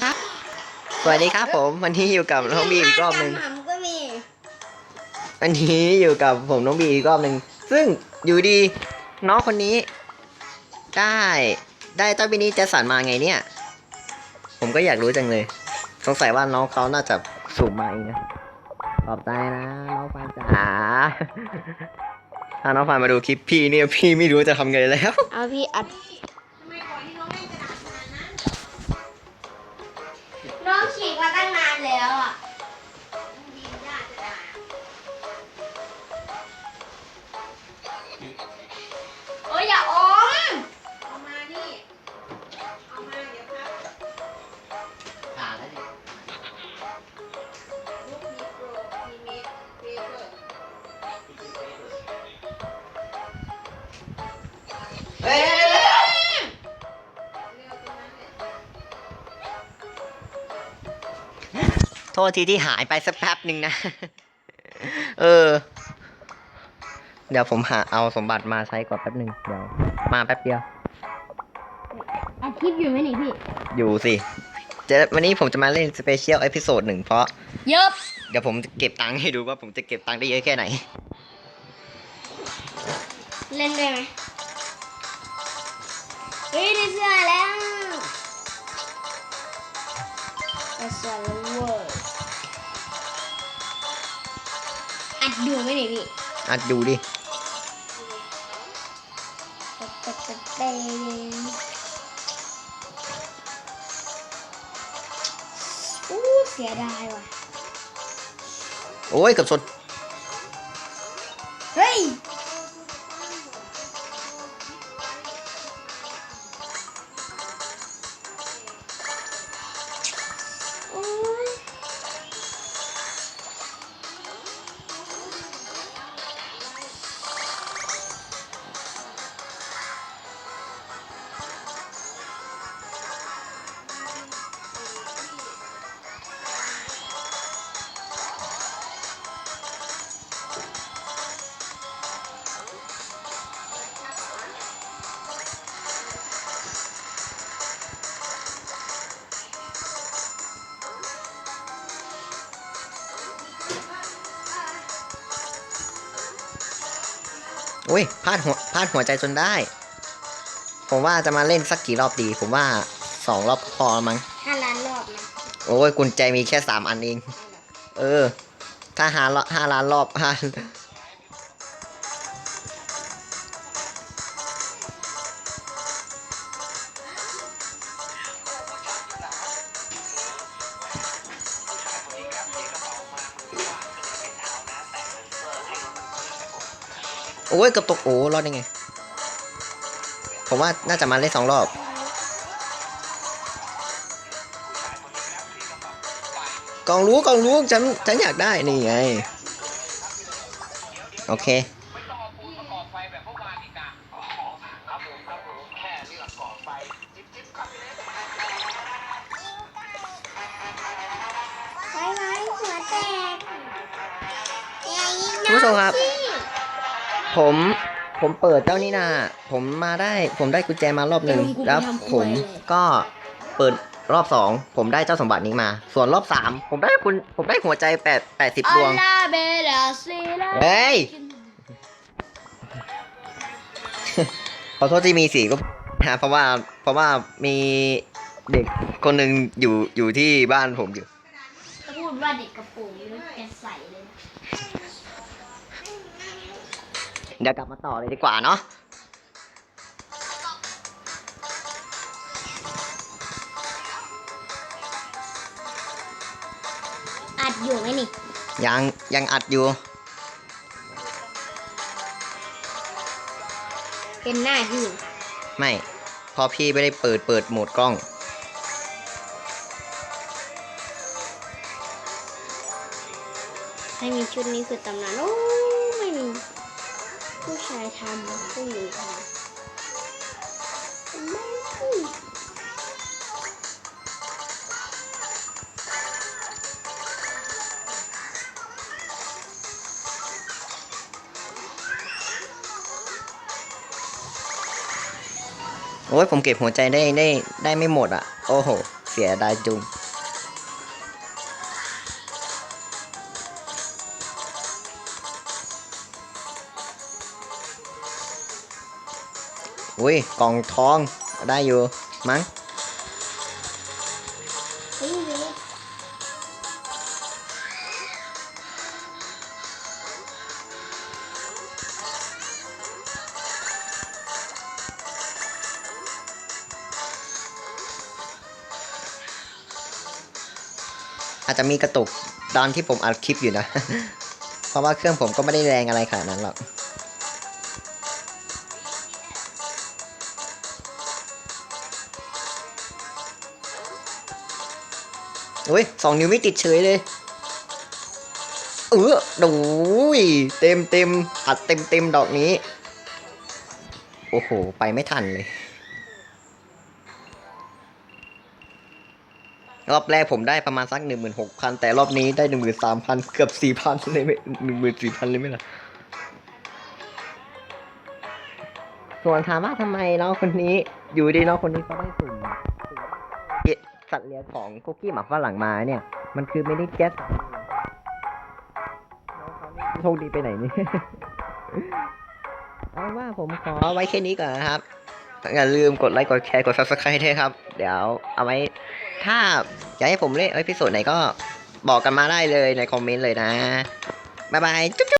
ครับสวัสดีครับผมวันนี้อยู่กับน้องบีอีกรอบหนึ่งหำก็มีวันนี้อยู่กับผมน้องบีอีกรอบหนึ่งซึ่งอยู่ดีน้องคนนี้ ได้ได้เจ้าบินี้แจสันมาไงเนี่ย ผมก็อยากรู้จังเลย สงสัยว่าน้องเขาน่าจะสูบมาเองนะขอบใจนะน้องฟานจ๋าถ้าน้องฟานมาดูคลิปพี่เนี่ยพี่ไม่รู้จะทำไงแล้ว เอาพี่อัด ตั้ง โทษทีที่หายไปสักแป๊บหนึ่งนะ เออ เดี๋ยวผมหาเอาสมบัติมาใช้ก่อนแป๊บหนึ่งเดี๋ยวมาแป๊บเดียวอัดคลิปอยู่ไหมนี่พี่ อยู่สิจะวันนี้ผมจะมาเล่นสเปเชียลเอพิโซดหนึ่งเพราะ เยอะเดี๋ยวผมจะเก็บตังค์ให้ดูว่าผมจะเก็บตังค์ได้เยอะแค่ไหน เล่นได้ไหมเฮ้ยได้เสื้อแล้วได้เสื้อแล้วเว้ย ดอยู่ไหมนี่พี่อัดดูดิเป๊ะเป๊ะเป๊ะอู้เสียดายว่ะ โอ้ยเกับสด เฮ้ย อ้ยพลาดหัวพลาดหัวใจจนได้ ผมว่าจะมาเล่นสักกี่รอบดี ผมว่าสองรอบพอละมั้งห้าล้านรอบนะโอ้ยกุญแจมีแค่สามอันเอง เออ ถ้าหาละห้าล้านรอบห้า โอ้ยเกับตกโอ้รอดยังไง ผมว่าน่าจะมาเล่นสองรอบ กองรู้กองรู้ฉันฉันอยากได้นี่ไง โอเคไปไหมหัวแตกอย่ายิงคุณผู้ชมครับ ผมผมเปิดเจ้านี่นาผมมาได้ผมได้กุญแจมารอบหนึ่งแล้วผมก็เปิดรอบสองผมได้เจ้าสมบัตินี้มา ส่วนรอบสามผมได้คุณผมได้หัวใจแปดแปดสิบดวงอัลลาเบลาซีลาเฮ้ยขอโทษที่มีสีก็นะเพราะว่าเพราะว่ามีเด็กคนหนึ่งอยู่อยู่ที่บ้านผมอยู่ถ้าพูดว่าเด็กกระโปรงนี่แกใส่เลยนะ เดี๋ยวกลับมาต่อเลยดีกว่าเนาะอัดอยู่ไหมนี่ ยังยังอัดอยู่ เป็นหน้าที่ไม่เพอพี่ไม่ได้เปิดเปิดโหมดกล้อง ให้มีชุดนี้คือตำนานโอ้ไม่มี ผู้ชายทำผู้หญิงทำไม่พี่โอ้ยผมเก็บหัวใจได้ได้ได้ไม่หมดอะ โอ้โห เสียดายจุง อุ้ยกล่องทองได้อยู่มั้งอาจจะมีกระตุกตอนที่ผมอัดคลิปอยู่นะ เพราะว่าเครื่องผมก็ไม่ได้แรงอะไรขนาดนั้นหรอก อุ้ยสองนิ้วไม่ติดเฉยเลย เออดูยเต็มเต็มอัดเต็มเต็มดอกนี้ โอ้โห ไปไม่ทันเลย รอบแรกผมได้ประมาณสักหนึ่งหมื่นหกพันแต่รอบนี้ได้หนึ่งหมื่นสามพันเกือบสี่พันเลยไม่หนึ่งหมื่นสี่พันเลยไหมล่ะส่วนถามว่าทำไมน้องคนนี้อยู่ดีน้องคนนี้เขาได้สุ่ม สัตว์เลี้ยงของคุกกี้หมาฝรั่งมาเนี่ย มันคือไม่ได้แจ๊สโชคดีไปไหนนี่เอาว่าผมขอไว้แค่นี้ก่อนนะครับ อย่าลืมกดไลค์กดแชร์กด subscribe ด้วยครับ เดี๋ยวเอาไว้ถ้าอยากให้ผมเล่นเอพิโซดไหนก็บอกกันมาได้เลยในคอมเมนต์เลยนะ บ๊ายบายจุ๊บ